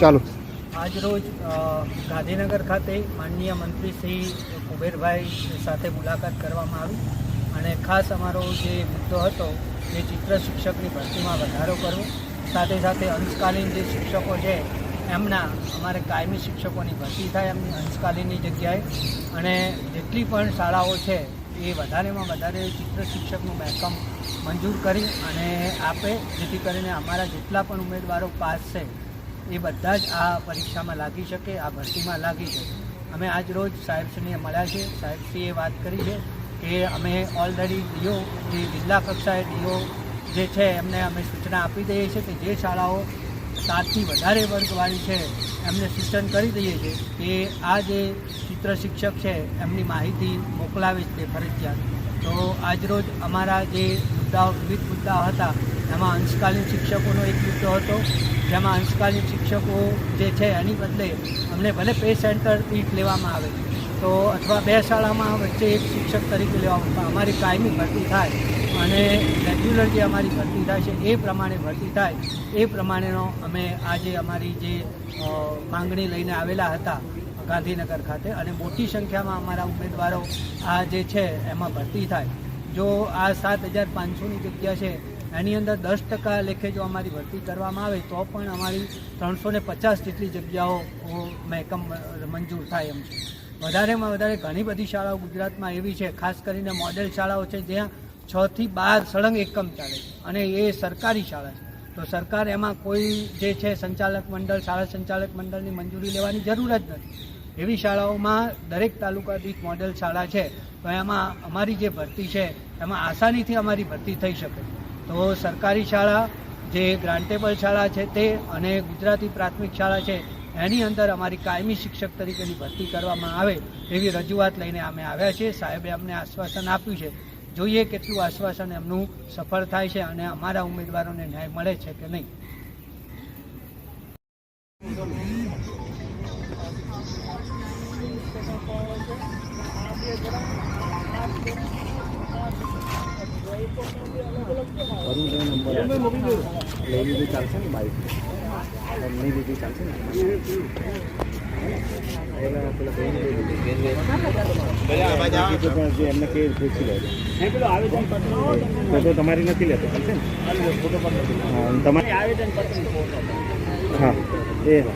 ચાલો. આજરોજ ગાંધીનગર ખાતે માનનીય મંત્રી શ્રી કુબેરભાઈ સાથે મુલાકાત કરવામાં આવી અને ખાસ અમારો જે મુદ્દો હતો, એ ચિત્ર શિક્ષકની ભરતીમાં વધારો કરવો, સાથે સાથે અંશકાલીન જે શિક્ષકો છે, એમના અમારે કાયમી શિક્ષકોની ભરતી થાય એમની અંશકાલીનની જગ્યાએ અને જેટલી પણ શાળાઓ છે, એ વધારેમાં વધારે ચિત્ર શિક્ષકનું મહેકમ મંજૂર કરી અને આપે, જેથી કરીને અમારા જેટલા પણ ઉમેદવારો પાસ છે એ બધા જ આ પરીક્ષામાં લાગી શકે, આ ભરતીમાં લાગી શકે. અમે આજ રોજ સાહેબશ્રીને મળ્યા છે. સાહેબશ્રીએ વાત કરી છે કે અમે ઓલરેડી ડીઓ, જે જિલ્લા કક્ષાએ ડીઓ જે છે, એમને અમે સૂચના આપી દઈએ છીએ કે જે શાળાઓ સાતથી વધારે વર્ગવાળી છે, એમને સૂચન કરી દઈએ છીએ કે આ જે ચિત્ર શિક્ષક છે, એમની માહિતી મોકલાવે તે ફરજિયાત. તો આજરોજ અમારા જે મુદ્દાઓ, વિવિધ મુદ્દાઓ હતા એમાં અંશકાલીન શિક્ષકોનો એક મુદ્દો હતો. જેમાં અંશકાલીન શિક્ષકો જે છે એની બદલે અમને ભલે પે સેન્ટર દીઠ લેવામાં આવે તો અથવા બે શાળામાં વચ્ચે એક શિક્ષક તરીકે લેવામાં અમારી કાયમી ભરતી થાય અને રેગ્યુલર જે અમારી ભરતી થાય છે એ પ્રમાણે ભરતી થાય એ પ્રમાણેનો અમે આજે અમારી જે માંગણી લઈને આવેલા હતા ગાંધીનગર ખાતે અને મોટી સંખ્યામાં અમારા ઉમેદવારો આ જે છે એમાં ભરતી થાય. જો આ સાત હજાર પાંચસોની જગ્યા છે એની અંદર દસ ટકા લેખે જો અમારી ભરતી કરવામાં આવે તો પણ અમારી ત્રણસો ને પચાસ જેટલી જગ્યાઓ મહેકમ મંજૂર થાય એમ છે. વધારેમાં વધારે ઘણી બધી શાળાઓ ગુજરાતમાં એવી છે, ખાસ કરીને મોડેલ શાળાઓ છે, જ્યાં છ થી બાર સળંગ એકમ ચાલે છે અને એ સરકારી શાળા છે. તો સરકાર એમાં કોઈ જે છે સંચાલક મંડળ, શાળા સંચાલક મંડળની મંજૂરી લેવાની જરૂર જ નથી. એવી શાળાઓમાં દરેક તાલુકા દીઠ મોડેલ શાળા છે. તો એમાં અમારી જે ભરતી છે, એમાં આસાનીથી અમારી ભરતી થઈ શકે. તો સરકારી શાળા જે ગ્રાન્ટેબલ શાળા છે તે અને ગુજરાતી પ્રાથમિક શાળા છે, એની અંદર અમારી કાયમી શિક્ષક તરીકેની ભરતી કરવામાં આવે એવી રજૂઆત લઈને અમે આવ્યા છીએ. સાહેબે અમને આશ્વાસન આપ્યું છે. જોઈએ કેટલું આશ્વાસન એમનું સફળ થાય છે અને અમારા ઉમેદવારોને ન્યાય મળે છે કે નહીં. લઈ લીધું ચાલશે ને બાઈક નહીં લીધું ચાલશે ને એમને કે પૂછી લેજો ફોટો તમારી નથી લેતો ચાલશે હા, એ. હા